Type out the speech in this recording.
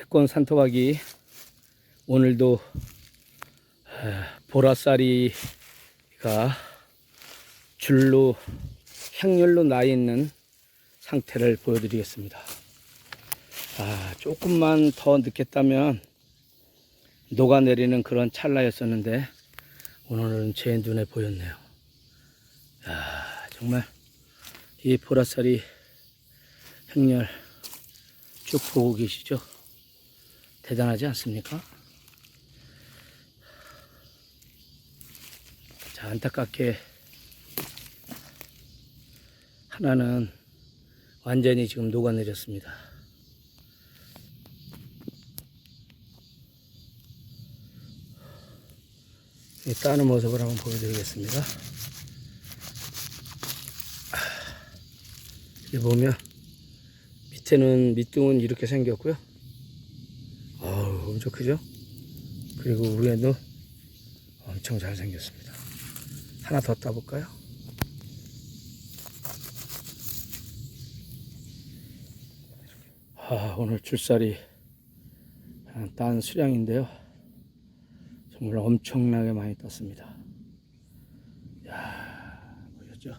태권 산토박이 오늘도 아, 보라쌀이가 줄로 향렬로 나 있는 상태를 보여드리겠습니다. 아, 조금만 더 늦겠다면 녹아내리는 그런 찰나였었는데 오늘은 제 눈에 보였네요. 야, 정말 이 보라쌀이 행렬 쭉 보고 계시죠? 대단하지 않습니까? 자, 안타깝게 하나는 완전히 지금 녹아내렸습니다. 이 따는 모습을 한번 보여드리겠습니다. 여기 보면 밑에는 밑둥은 이렇게 생겼고요. 엄청 크죠? 그리고 위에도 엄청 잘생겼습니다. 하나 더 따볼까요? 아, 오늘 줄살이 딴 수량인데요. 정말 엄청나게 많이 떴습니다. 야 보셨죠?